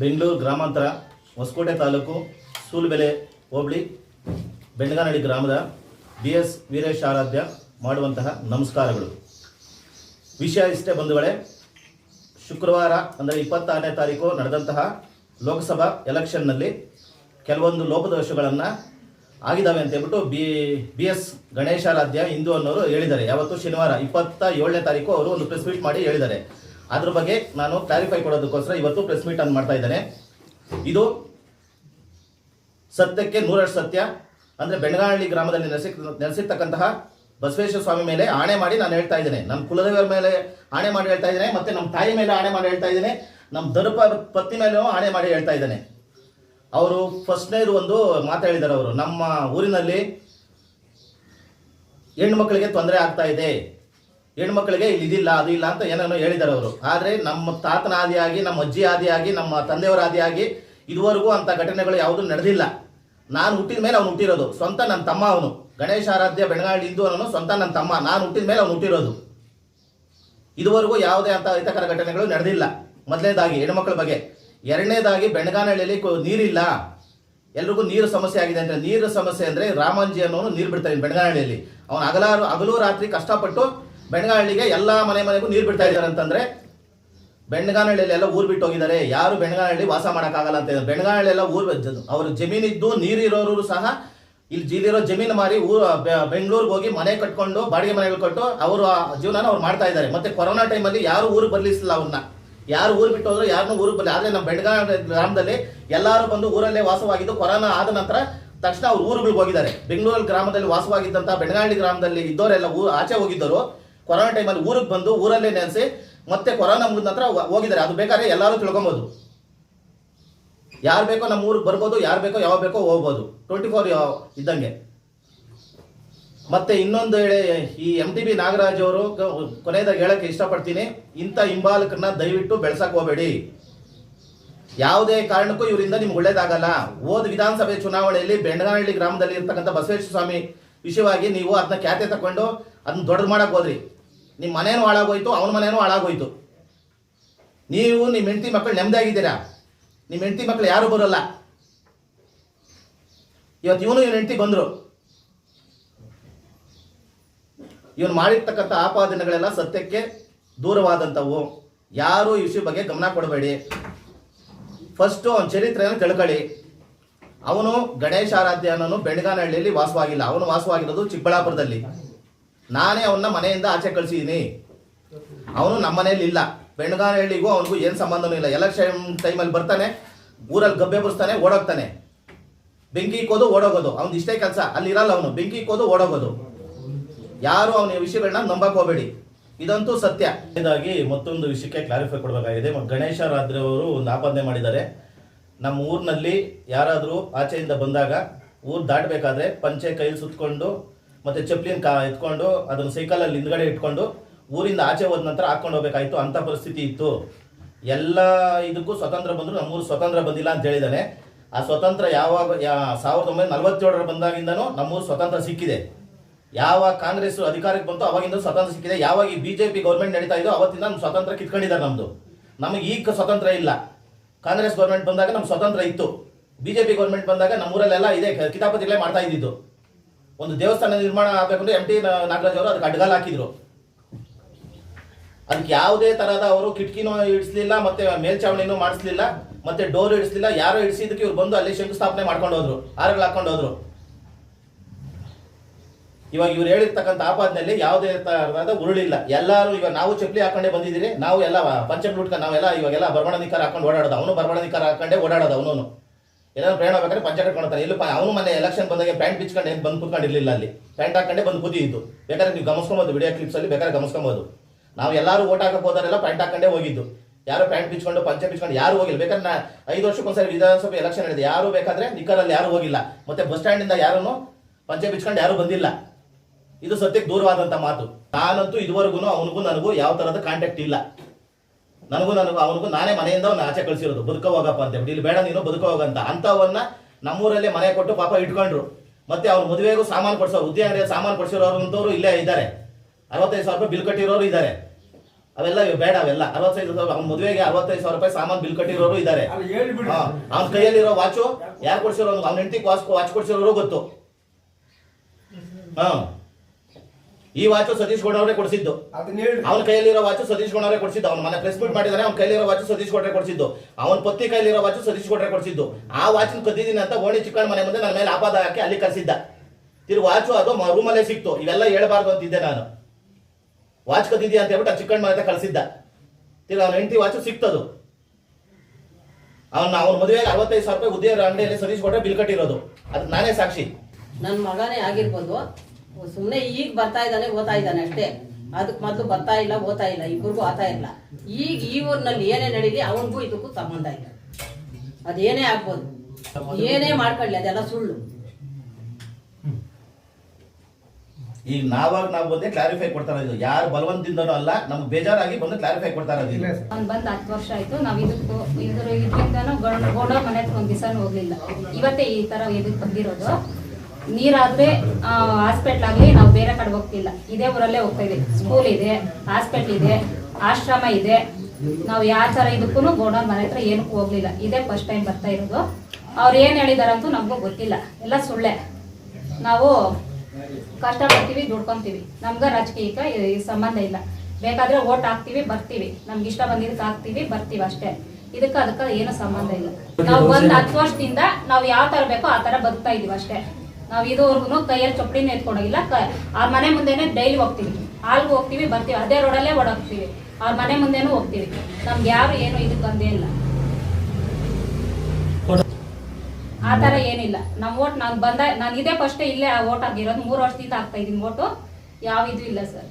ಬೆಂಗಳೂರು ಗ್ರಾಮಾಂತರ, ಹೊಸಕೋಟೆ ತಾಲೂಕು, ಸೂಲ್ಬೆಲೆ, ಹೋಬಳಿ ಬೆಂಡಗಾನಹಳ್ಳಿ ಗ್ರಾಮದ B S Veeresh ಆರಾಧ್ಯ ಮಾಡುವಂತಹ ನಮಸ್ಕಾರಗಳು. ವಿಷಯ ಇಷ್ಟೇ ಬಂಧುಗಳೇ, ಶುಕ್ರವಾರ ಅಂದರೆ ಇಪ್ಪತ್ತಾರನೇ ತಾರೀಕು ನಡೆದಂತಹ ಲೋಕಸಭಾ ಎಲೆಕ್ಷನ್ನಲ್ಲಿ ಕೆಲವೊಂದು ಲೋಪದೋಷಗಳನ್ನು ಆಗಿದ್ದಾವೆ ಅಂತ ಹೇಳ್ಬಿಟ್ಟು B B S Ganesharadhya Hindu ಅನ್ನೋರು ಹೇಳಿದ್ದಾರೆ. ಯಾವತ್ತು ಶನಿವಾರ ಇಪ್ಪತ್ತ ಏಳನೇ ತಾರೀಕು ಅವರು ಒಂದು ಪ್ರೆಸ್ ಮೀಟ್ ಮಾಡಿ ಹೇಳಿದ್ದಾರೆ. ಅದ್ರ ಬಗ್ಗೆ ನಾನು ಕ್ಲಾರಿಫೈ ಕೊಡೋದಕ್ಕೋಸ್ಕರ ಇವತ್ತು ಪ್ರೆಸ್ ಮೀಟ್ ಅನ್ನು ಮಾಡ್ತಾ ಇದ್ದೇನೆ. ಇದು ಸತ್ಯಕ್ಕೆ ನೂರಷ್ಟು ಸತ್ಯ. ಅಂದರೆ ಬೆಣಗಾನಹಳ್ಳಿ ಗ್ರಾಮದಲ್ಲಿ ನೆಲೆಸಿ ನೆಲೆಸಿರ್ತಕ್ಕಂತಹ ಬಸವೇಶ್ವರ ಸ್ವಾಮಿ ಮೇಲೆ ಆಣೆ ಮಾಡಿ ನಾನು ಹೇಳ್ತಾ ಇದ್ದೇನೆ. ನಮ್ಮ ಕುಲದೇವರ ಮೇಲೆ ಆಣೆ ಮಾಡಿ ಹೇಳ್ತಾ ಇದ್ದೇನೆ, ಮತ್ತೆ ನಮ್ಮ ತಾಯಿ ಮೇಲೆ ಆಣೆ ಮಾಡಿ ಹೇಳ್ತಾ ಇದ್ದೇನೆ ನಮ್ಮ ದರ್ಪ ಪತ್ನಿ ಮೇಲೂ ಆಣೆ ಮಾಡಿ ಹೇಳ್ತಾ ಇದ್ದೇನೆ. ಅವರು ಫಸ್ಟ್ನೇದು ಒಂದು ಮಾತು ಹೇಳಿದ್ದಾರೆ ಅವರು, ನಮ್ಮ ಊರಿನಲ್ಲಿ ಹೆಣ್ಣು ಮಕ್ಕಳಿಗೆ ತೊಂದರೆ ಆಗ್ತಾ ಇದೆ. ಹೆಣ್ಣು ಮಕ್ಕಳಿಗೆ ಇಲ್ಲಿ ಇದಿಲ್ಲ, ಅದು ಇಲ್ಲ ಅಂತ ಏನೇನೋ ಹೇಳಿದ್ದಾರೆ ಅವರು. ಆದರೆ ನಮ್ಮ ತಾತನ ಆದಿಯಾಗಿ, ನಮ್ಮ ಅಜ್ಜಿ ಆದಿಯಾಗಿ, ನಮ್ಮ ತಂದೆಯವರ ಆದಿಯಾಗಿ ಇದುವರೆಗೂ ಅಂತ ಘಟನೆಗಳು ಯಾವುದೂ ನಡೆದಿಲ್ಲ. ನಾನು ಹುಟ್ಟಿದ ಮೇಲೆ ಅವನು ಹುಟ್ಟಿರೋದು. ಸ್ವಂತ ನನ್ನ ತಮ್ಮ ಅವನು. ಗಣೇಶ ಆರಾಧ್ಯ ಬೆಳಗಾವಿ ಹಿಂದೂ ಅವನು ಸ್ವಂತ ನನ್ನ ತಮ್ಮ. ನಾನು ಹುಟ್ಟಿದ ಮೇಲೆ ಅವನು ಹುಟ್ಟಿರೋದು. ಇದುವರೆಗೂ ಯಾವುದೇ ಅಂತ ಅಹಿತಕರ ಘಟನೆಗಳು ನಡೆದಿಲ್ಲ. ಮೊದಲನೇದಾಗಿ, ಹೆಣ್ಮಕ್ಳ ಬಗ್ಗೆ. ಎರಡನೇದಾಗಿ, ಬೆಣಗಾನಹಳ್ಳಿಯಲ್ಲಿ ನೀರಿಲ್ಲ. ಎಲ್ರಿಗೂ ನೀರು ಸಮಸ್ಯೆ ಆಗಿದೆ ಅಂದರೆ, ನೀರು ಸಮಸ್ಯೆ ಅಂದರೆ ರಾಮಂಜಿ ಅನ್ನೋನು ನೀರು ಬಿಡ್ತಾನೆ ಬೆಣಗಾನಹಳ್ಳಿಯಲ್ಲಿ. ಅವನು ಹಗಲಾರು ಹಗಲು ರಾತ್ರಿ ಕಷ್ಟಪಟ್ಟು ಬೆಣಗಾನಹಳ್ಳಿಗೆ ಎಲ್ಲ ಮನೆ ಮನೆಗೂ ನೀರು ಬಿಡ್ತಾ ಇದ್ದಾರೆ ಅಂತಂದ್ರೆ ಬೆಣಗಾನಹಳ್ಳಿಯಲ್ಲಿ ಎಲ್ಲ ಊರು ಬಿಟ್ಟು ಹೋಗಿದ್ದಾರೆ. ಯಾರು ಬೆಣಗಾನಹಳ್ಳಿ ವಾಸ ಮಾಡೋಕ್ಕಾಗಲ್ಲ ಅಂತ ಇದ್ದಾರೆ ಬೆಣಗಾನಹಳ್ಳಿ ಎಲ್ಲ ಊರು ಅವ್ರ ಜಮೀನಿದ್ದು ನೀರಿರೋರು ಸಹ ಇಲ್ಲಿ ಜೀಲಿರೋ ಜಮೀನು ಮಾರಿ ಊರು ಬೆಂಗಳೂರಿಗೆ ಹೋಗಿ ಮನೆ ಕಟ್ಕೊಂಡು ಬಾಡಿಗೆ ಮನೆಗಳು ಕಟ್ಟು ಅವರು ಜೀವನನ ಅವ್ರು ಮಾಡ್ತಾ ಇದ್ದಾರೆ. ಮತ್ತೆ ಕೊರೋನಾ ಟೈಮಲ್ಲಿ ಯಾರು ಊರು ಬರ್ಲಿಸಿಲ್ಲ ಅವ್ರನ್ನ. ಯಾರು ಊರು ಬಿಟ್ಟು ಹೋದ್ರು ಯಾರನ್ನೂ ಊರಿಗೆ ಬರಲಿ ಆದರೆ ನಮ್ಮ ಬೆಳಗಾವಿ ಗ್ರಾಮದಲ್ಲಿ ಎಲ್ಲರೂ ಬಂದು ಊರಲ್ಲೇ ವಾಸವಾಗಿದ್ದು ಕೊರೋನಾ ಆದ ನಂತರ ತಕ್ಷಣ ಅವ್ರು ಊರುಗಳಿಗೆ ಹೋಗಿದ್ದಾರೆ. ಬೆಂಗಳೂರಲ್ಲಿ ಗ್ರಾಮದಲ್ಲಿ ವಾಸವಾಗಿದ್ದಂತ ಬೆಳಗಾವಿ ಗ್ರಾಮದಲ್ಲಿ ಇದ್ದವರೆಲ್ಲ ಊರು ಆಚೆ ಹೋಗಿದ್ದರು ಕೊರೋನಾ ಟೈಮಲ್ಲಿ ಊರಿಗೆ ಬಂದು ಊರಲ್ಲೇ ನೆನೆಸಿ ಮತ್ತೆ ಕೊರೋನಾ ಮುಗಿದ ನಂತರ ಹೋಗಿದ್ದಾರೆ. ಅದು ಬೇಕಾದ್ರೆ ಎಲ್ಲರೂ ತಿಳ್ಕೊಬೋದು. ಯಾರು ಬೇಕೋ ನಮ್ಮ ಊರಿಗೆ ಬರ್ಬೋದು, ಯಾರು ಬೇಕೋ ಯಾವ ಬೇಕೋ ಹೋಗ್ಬೋದು. ಟ್ವೆಂಟಿ ಫೋರ್ ಇದ್ದಂಗೆ. ಮತ್ತೆ ಇನ್ನೊಂದು ಹೇಳಿ, ಈ ಎಂ ಟಿ ಬಿ ನಾಗರಾಜ್ ಅವರು ಕೊನೆಯದಾಗಿ ಹೇಳಕ್ಕೆ ಇಷ್ಟಪಡ್ತೀನಿ. ಇಂಥ ಹಿಂಬಾಲಕರನ್ನ ದಯವಿಟ್ಟು ಬೆಳೆಸಕ್ ಹೋಗಬೇಡಿ. ಯಾವುದೇ ಕಾರಣಕ್ಕೂ ಇವರಿಂದ ನಿಮ್ಗೆ ಒಳ್ಳೇದಾಗಲ್ಲ. ಹೋದ ವಿಧಾನಸಭೆ ಚುನಾವಣೆಯಲ್ಲಿ ಬೆಂಡನಹಳ್ಳಿ ಗ್ರಾಮದಲ್ಲಿ ಇರ್ತಕ್ಕಂಥ ಬಸವೇಶ್ವರ ಸ್ವಾಮಿ ವಿಷಯವಾಗಿ ನೀವು ಅದನ್ನ ಖ್ಯಾತೆ ತಕೊಂಡು ಅದನ್ನ ದೊಡ್ಡದು ಮಾಡಕ್ ಹೋದ್ರಿ. ನಿಮ್ಮ ಮನೇನೂ ಹಾಳಾಗೋಯ್ತು, ಅವನ ಮನೇನೂ ಹಾಳಾಗೋಯ್ತು. ನೀವು ನಿಮ್ಮ ಹೆಂಡತಿ ಮಕ್ಕಳು ನೆಮ್ಮದಿಯಾಗಿದ್ದೀರಾ ನಿಮ್ಮ ಹೆಂಡತಿ ಮಕ್ಕಳು ಯಾರು ಬರೋಲ್ಲ. ಇವತ್ತು ಇವನು ಇವನ ಹೆಂಡತಿ ಬಂದರು. ಇವನು ಮಾಡಿರ್ತಕ್ಕಂಥ ಆಪಾದನೆಗಳೆಲ್ಲ ಸತ್ಯಕ್ಕೆ ದೂರವಾದಂಥವು. ಯಾರು ಈ ವಿಷಯ ಬಗ್ಗೆ ಗಮನ ಕೊಡಬೇಡಿ. ಫಸ್ಟು ಅವನ ಚರಿತ್ರೆಯನ್ನು ತಿಳ್ಕೊಳ್ಳಿ. ಅವನು ಗಣೇಶ ಆರಾಧ್ಯ ಅನ್ನೋನು ಬೆಣಗಾನಹಳ್ಳಿಯಲ್ಲಿ ವಾಸವಾಗಿಲ್ಲ. ಅವನು ವಾಸವಾಗಿರೋದು ಚಿಕ್ಕಬಳ್ಳಾಪುರದಲ್ಲಿ. ನಾನೇ ಅವನ್ನ ಮನೆಯಿಂದ ಆಚೆ ಕಳಿಸಿದ್ದೀನಿ ಅವನು ನಮ್ಮ ಮನೆಯಲ್ಲಿ ಇಲ್ಲ. ಬೆಣಗಾನಹಳ್ಳಿಗೂ ಅವನಿಗೂ ಏನು ಸಂಬಂಧನೂ ಇಲ್ಲ. ಎಲೆಕ್ಷನ್ ಟೈಮಲ್ಲಿ ಬರ್ತಾನೆ, ಊರಲ್ಲಿ ಗಬ್ಬೆ ಬರ್ಸ್ತಾನೆ ಓಡೋಗ್ತಾನೆ. ಬೆಂಕಿ ಇಕ್ಕೋದು, ಓಡೋಗೋದು. ಅವ್ನು ಇಷ್ಟೇ ಕೆಲಸ. ಅಲ್ಲಿ ಇರಲ್ಲ ಅವನು. ಬೆಂಕಿ ಇಕ್ಕೋದು, ಓಡೋಗೋದು. ಯಾರು ಅವನ ವಿಷಯಗಳನ್ನ ನಂಬಕ್ ಹೋಗಬೇಡಿ. ಇದಂತೂ ಸತ್ಯ. ಇದಾಗಿ ಮತ್ತೊಂದು ವಿಷಯಕ್ಕೆ ಕ್ಲಾರಿಫೈ ಕೊಡಬೇಕಾಗಿದೆ. ಗಣೇಶ ರಾತ್ರಿ ಅವರು ಒಂದು ಆಪಾದನೆ ಮಾಡಿದ್ದಾರೆ. ನಮ್ಮ ಊರಿನಲ್ಲಿ ಯಾರಾದರೂ ಆಚೆಯಿಂದ ಬಂದಾಗ ಊರು ದಾಟಬೇಕಾದ್ರೆ ಪಂಚೆ ಕೈಲಿ ಸುತ್ಕೊಂಡು ಮತ್ತೆ ಚಪ್ಲಿನ ಕಾ ಎತ್ಕೊಂಡು, ಅದನ್ನ ಸೈಕಲಲ್ಲಿ ಹಿಂದ್ಗಡೆ ಇಟ್ಕೊಂಡು, ಊರಿಂದ ಆಚೆ ಹೋದ ನಂತರ ಹಾಕೊಂಡು ಹೋಗ್ಬೇಕಾಯ್ತು. ಅಂತ ಪರಿಸ್ಥಿತಿ ಇತ್ತು. ಎಲ್ಲ ಇದಕ್ಕೂ ಸ್ವತಂತ್ರ ಬಂದ್ರು. ನಮ್ಮೂರು ಸ್ವತಂತ್ರ ಬಂದಿಲ್ಲ ಅಂತ ಹೇಳಿದಾನೆ. ಆ ಸ್ವತಂತ್ರ ಯಾವಾಗ, ಯಾ, ಸಾವಿರದ ಒಂಬೈನೂರ ನಲವತ್ತೇಳರ ಬಂದಾಗಿಂದನೂ ನಮ್ಮೂರು ಸ್ವತಂತ್ರ ಸಿಕ್ಕಿದೆ. ಯಾವ ಕಾಂಗ್ರೆಸ್ ಅಧಿಕಾರಕ್ಕೆ ಬಂತು ಅವಾಗಿಂದ ಸ್ವತಂತ್ರ ಸಿಕ್ಕಿದೆ. ಯಾವಾಗ ಈ ಬಿಜೆಪಿ ಗೌರ್ಮೆಂಟ್ ನಡೀತಾ ಇದೋ ಅವತ್ತಿಂದ ನಮ್ಮ ಸ್ವತಂತ್ರ ಕಿತ್ಕೊಂಡಿದ್ದಾರೆ ನಮ್ಮದು ನಮಗೆ ಈಗ ಸ್ವತಂತ್ರ ಇಲ್ಲ. ಕಾಂಗ್ರೆಸ್ ಗೌರ್ಮೆಂಟ್ ಬಂದಾಗ ನಮ್ಮ ಸ್ವತಂತ್ರ ಇತ್ತು. ಬಿಜೆಪಿ ಗೌರ್ಮೆಂಟ್ ಬಂದಾಗ ನಮ್ಮೂರಲ್ಲೆಲ್ಲ ಇದೆ. ಕಿತಾಪತಿಗಳೇ ಮಾಡ್ತಾ ಇದ್ದಿದ್ದು. ಒಂದು ದೇವಸ್ಥಾನ ನಿರ್ಮಾಣ ಆಗಬೇಕಂದ್ರೆ ಎಂ ಟಿ ನಾಗರಾಜ್ ಅವರು ಅದಕ್ಕೆ ಅಡ್ಗಾಲ್ ಹಾಕಿದ್ರು. ಅದಕ್ಕೆ ಯಾವುದೇ ತರಹದ ಅವರು ಕಿಟಕಿನೂ ಇಡಿಸ್ಲಿಲ್ಲ, ಮತ್ತೆ ಮೇಲ್ಚಾವಣಿನೂ ಮಾಡಿಸ್ಲಿಲ್ಲ, ಮತ್ತೆ ಡೋರ್ ಇಡಿಸ್ಲಿಲ್ಲ, ಯಾರೋ ಇಡಿಸಿದಕ್ಕೆ ಇವ್ರು ಬಂದು ಅಲ್ಲಿ ಶಂಕುಸ್ಥಾಪನೆ ಮಾಡ್ಕೊಂಡು ಹೋದ್ರು ಆರಗಳು ಹಾಕೊಂಡು ಹೋದ್ರು. ಇವಾಗ ಇವ್ರು ಹೇಳಿರ್ತಕ್ಕಂಥ ಆಪಾದನೆಯಲ್ಲಿ ಯಾವುದೇ ತರಹದ ಉರುಳಿಲ್ಲ. ಎಲ್ಲರೂ ಇವಾಗ ನಾವು ಚಪ್ಪಲಿ ಹಾಕೊಂಡೇ ಬಂದಿದ್ದೀರಿ, ನಾವು ಎಲ್ಲ ಪಂಚಮ್ ಉಟ್ಕೊಂಡು ನಾವೆಲ್ಲ ಇವಾಗೆಲ್ಲ ಬರವಣಿಕಾರ ಹಾಕೊಂಡು ಓಡಾಡೋದು, ಅವನು ಬರವಣಿಕಾರ ಹಾಕೊಂಡೇ ಓಡಾಡೋದು ಅವನು ಏನಾದ್ರು ಪ್ರಯಾಣ ಬೇಕಾದ್ರೆ ಪಂಚ ಕಟ್ಕೊಳ್ತಾನೆ ಇಲ್ಲಿ ಅವನು ಮನೆ ಎಲೆಕ್ಷನ್ ಬಂದಾಗ ಪ್ಯಾಂಟ್ ಬಿಚ್ಕೊಂಡು ಏನು ಬಂದು ಕೂತ್ಕೊಂಡಿರ್ಲಿಲ್ಲ ಅಲ್ಲಿ. ಪ್ಯಾಂಟ್ ಹಾಕೊಂಡೇ ಬಂದು ಕೂತಿದ್ದು. ಬೇಕಾದ್ರೆ ನೀವು ಗಮನಿಸ್ಕೊಬೋದು ವಿಡಿಯೋ ಕ್ಲಿಪ್ಸ್ ಅಲ್ಲಿ, ಬೇಕಾದ್ರೆ ಗಮನಿಸ್ಕೊಬೋದು ನಾವು ಎಲ್ಲರೂ ಓಟ್ ಹಾಕಕ್ಕೆ ಹೋದಾರೆಲ್ಲ ಪ್ಯಾಂಟ್ ಹಾಕೊಂಡೇ ಹೋಗಿದ್ದು. ಯಾರು ಪ್ಯಾಂಟ್ ಬಿಚ್ಕೊಂಡು ಪಂಚೆ ಬಿಚ್ಕೊಂಡು ಯಾರು ಹೋಗಿಲ್ಲ. ಬೇಕಾದ್ರೆ ನಾ ಐದು ವರ್ಷಕ್ಕೊಂದ್ಸರಿ ವಿಧಾನಸಭೆ ಎಲೆಕ್ಷನ್ ನಡೆದಿದೆ. ಯಾರು ಬೇಕಾದ್ರೆ ನಿಖರಲ್ಲಿ ಯಾರು ಹೋಗಿಲ್ಲ. ಮತ್ತೆ ಬಸ್ ಸ್ಟ್ಯಾಂಡಿಂದ ಯಾರು ಪಂಚೆ ಬಿಚ್ಕೊಂಡು ಯಾರು ಬಂದಿಲ್ಲ. ಇದು ಸತ್ಯಕ್ಕೆ ದೂರವಾದಂತ ಮಾತು. ನಾನಂತೂ ಇದುವರೆಗೂ ಅವನಿಗೂ ನನಗೂ ಯಾವ ಥರದ ಕಾಂಟ್ಯಾಕ್ಟ್ ಇಲ್ಲ. ನನಗೂ ನನಗೂ ಅವನಿಗೂ ನಾನೇ ಮನೆಯಿಂದ ಅವ್ನು ಆಚೆ ಕಳಿಸಿರೋದು. ಬದುಕೋ ಹೋಗಪ್ಪ ಅಂತ ಹೇಳ್ಬಿಟ್ಟು ಇಲ್ಲಿ ಬೇಡ ನೀನು ಬದುಕೋ ಹೋಗಂತ ಅಂತವನ್ನ ನಮ್ಮೂರಲ್ಲೇ ಮನೆ ಕೊಟ್ಟು ಪಾಪ ಇಟ್ಕೊಂಡ್ರು. ಮತ್ತೆ ಅವ್ರ ಮದುವೆಗೂ ಸಾಮಾನು ಕೊಡ್ಸೋ ಉದ್ಯಾನ ಸಾಮಾನು ಕೊಡಿಸಿರೋರು ಇಲ್ಲೇ ಇದ್ದಾರೆ. ಅರವತ್ತೈದು ಸಾವಿರ ರೂಪಾಯಿ ಬಿಲ್ ಕಟ್ಟಿರೋರು ಇದ್ದಾರೆ. ಅವೆಲ್ಲ ಬೇಡ ಅವೆಲ್ಲ. ಅರವತ್ತೈದು ಸಾವಿರ ಅವ್ನ ಮದುವೆಗೆ ಅರವತ್ತೈದು ಸಾವಿರ ರೂಪಾಯಿ ಸಾಮಾನು ಬಿಲ್ ಕಟ್ಟಿರೋರು ಇದ್ದಾರೆ. ಅವ್ನ ಕೈಯಲ್ಲಿರೋ ವಾಚು ಯಾರು ಕೊಡಿಸಿರೋ? ಅವ್ನ ಹೆಂಡತಿ ವಾಚ್ ಕೊಡ್ಸಿರೋರು ಗೊತ್ತು. ಹಾ. ಈ ವಾಚು ಸತೀಶ್ ಗೌಡ ಅವರೇ ಕೊಡಿಸಿದ್ದು. ಅವ್ರ ಕೈಯಲ್ಲಿರೋ ವಾಚು ಸತೀಶ್ ಗೌಡ ಅವರೇ ಕೊಡಿಸಿದ್ದು. ಅವ್ನ ಮನೆ ಪ್ರೆಸ್ ಮೀಟ್ ಮಾಡಿದಾನೆ ಅವ್ನ ಕೈಲಿರೋ ವಾಚು ಸತೀಶ್ ಗೌಡ್ರೆ ಕೊಡಿಸಿದ್ದು. ಅವನ ಪತ್ನಿ ಕೈಲಿರೋ ವಾಚು ಸತೀಶ್ ಗೌಡ್ರೆ ಕೊಡಿಸಿದ್ದು. ಆ ವಾಚಿನ ಕದ್ದಿದ್ದೀನಿ ಅಂತ ಓಣಿ ಚಿಕ್ಕಣ್ಣ ಮನೆ ಮುಂದೆ ನನ್ನ ಮೇಲೆ ಆಪಾದ ಹಾಕಿ ಅಲ್ಲಿ ಕಳ್ಸಿದ್ದ ತಿರು ವಾಚು ಅದು ರೂಮಲ್ಲೇ ಸಿಕ್ತು. ಇವೆಲ್ಲ ಹೇಳ್ಬಾರ್ದು ಅಂತಿದ್ದೆ ನಾನು. ವಾಚ್ ಕದ್ದಿದ್ದೀಯ ಅಂತ ಹೇಳ್ಬಿಟ್ಟು ಆ ಚಿಕ್ಕಣ್ಣ ಮನೆ ಕಳಿಸಿದ್ದ ಕಳ್ಸಿದ್ದ ತಿರು ಅವ್ನ ಹೆಂಡತಿ ವಾಚು ಸಿಕ್ತದು. ಅವನ ಅವನ ಮದುವೆಗೆ ಅರವತ್ತೈದು ಸಾವಿರ ರೂಪಾಯಿ ಉದ್ಯೋಗ ಅಂಗಡಿಯಲ್ಲಿ ಸತೀಶ್ ಗೌಡ್ರೆ ಬಿಲ್ ಕಟ್ಟಿರೋದು. ಅದು ನಾನೇ ಸಾಕ್ಷಿ. ನನ್ನ ಮಗನೇ ಆಗಿರ್ಬೋದು. ಸುಮ್ಮನೆ ಈಗ ಬರ್ತಾ ಇದ್ದಾನೆ ಓದ್ತಾ ಇದ್ದಾನೆ ಅಷ್ಟೇ. ಅದಕ್ಕೆ ಮೊದಲು ಬರ್ತಾ ಇಲ್ಲ ಓದ್ತಾ ಇಲ್ಲ ಇಬ್ಬರಿಗೂ ಆತಾ ಇಲ್ಲ. ಈಗ ಈ ಊರಿನಲ್ಲಿ ಏನೇ ನಡೀಲಿ ಅವನಿಗೂ ಇದಕ್ಕೂ ಸಂಬಂಧ ಇಲ್ಲ. ಅದೇನೇ ಆಗ್ಬೋದು. ಏನೇ ಮಾಡ್ಕೊಳ್ಳಿ ಅದೆಲ್ಲ ಸುಳ್ಳು. ಈಗ ನಾವಾಗ ನಾವು ಬಂದೇ ಕ್ಲಾರಿಫೈ ಕೊಡ್ತಾ ಇರೋದು. ಯಾರು ಬಲವಂತದಿಂದನೂ ಅಲ್ಲ ನಮ್ಗೆ ಬೇಜಾರಾಗಿ ಬಂದು ಕ್ಲಾರಿಫೈ ಕೊಡ್ತಾ ಇರೋದು ಇಲ್ಲ ಇದು. ಸರ್ ಅವ್ನು ಬಂದು ಹತ್ತು ವರ್ಷ ಆಯ್ತು ನಾವು ಇದಕ್ಕೂ ಇದ್ರ ಇದರಿಂದನೂ ಗೋಡ ಮನೆ ಹತ್ರ ಒಂದು ದಿವಸ ಹೋಗ್ಲಿಲ್ಲ. ಇವತ್ತೇ ಈ ತರ ಇದಕ್ಕೆ ಬಂದಿರೋದು. ನೀರಾದ್ರೆ ಹಾಸ್ಪಿಟ್ಲ್ ಆಗ್ಲಿ ನಾವು ಬೇರೆ ಕಡೆ ಹೋಗ್ತಿಲ್ಲ. ಇದೇ ಊರಲ್ಲೇ ಹೋಗ್ತಾ ಇದೀವಿ. ಸ್ಕೂಲ್ ಇದೆ ಹಾಸ್ಪಿಟ್ಲ್ ಇದೆ ಆಶ್ರಮ ಇದೆ. ನಾವು ಯಾವ ತರ ಇದಕ್ಕೂ ಗೋಡೌನ್ ಮನೆ ಹತ್ರ ಏನಕ್ಕೂ ಹೋಗ್ಲಿಲ್ಲ. ಇದೇ ಫಸ್ಟ್ ಟೈಮ್ ಬರ್ತಾ ಇರೋದು. ಅವ್ರು ಏನ್ ಹೇಳಿದಾರಂತೂ ನಮಗೂ ಗೊತ್ತಿಲ್ಲ. ಎಲ್ಲ ಸುಳ್ಳೆ. ನಾವು ಕಷ್ಟಪಡ್ತೀವಿ ದುಡ್ಕೊಂತೀವಿ. ನಮ್ಗೆ ರಾಜಕೀಯಕ್ಕೆ ಸಂಬಂಧ ಇಲ್ಲ. ಬೇಕಾದ್ರೆ ಓಟ್ ಹಾಕ್ತಿವಿ ಬರ್ತೀವಿ. ನಮ್ಗೆ ಇಷ್ಟ ಬಂದಿದ್ದಕ್ಕೆ ಹಾಕ್ತಿವಿ ಬರ್ತೀವಿ ಅಷ್ಟೇ. ಇದಕ್ಕೆ ಅದಕ್ಕೆ ಏನು ಸಂಬಂಧ ಇಲ್ಲ. ನಾವು ಒಂದ್ ಹತ್ತು ವರ್ಷದಿಂದ ನಾವು ಯಾವ ತರ ಬೇಕೋ ಆ ತರ ಬದುಕ್ತಾ ಇದೀವಿ ಅಷ್ಟೇ. ನಾವು ಇದುವರೆಗೂ ಕೈಯಲ್ಲಿ ಚಪ್ಪಡಿನ ಎತ್ಕೊಂಡೋಗಿಲ್ಲ. ಅವ್ರ ಮನೆ ಮುಂದೆನೆ ಡೈಲಿ ಹೋಗ್ತೀವಿ. ಹಾಲ್ಗೂ ಹೋಗ್ತೀವಿ, ಬರ್ತೀವಿ. ಅದೇ ರೋಡಲ್ಲೇ ಓಡಾಡ್ತೀವಿ. ಅವ್ರ ಮನೆ ಮುಂದೆನೂ ಹೋಗ್ತೀವಿ. ನಮ್ಗೆ ಯಾರು ಏನು ಇದಕ್ಕೆ ಬಂದೇ ಇಲ್ಲ. ಆ ಥರ ಏನಿಲ್ಲ. ನಮ್ಮ ಓಟ್ ನಾನು ಬಂದ, ನಾನು ಇದೇ ಫಸ್ಟ್ ಇಲ್ಲೇ ಓಟ್ ಆಗಿರೋದು ಮೂರು ವರ್ಷದಿಂದ ಆಗ್ತಾ ಇದ್ದೀನಿ ಓಟು. ಯಾವ ಇದು ಇಲ್ಲ ಸರ್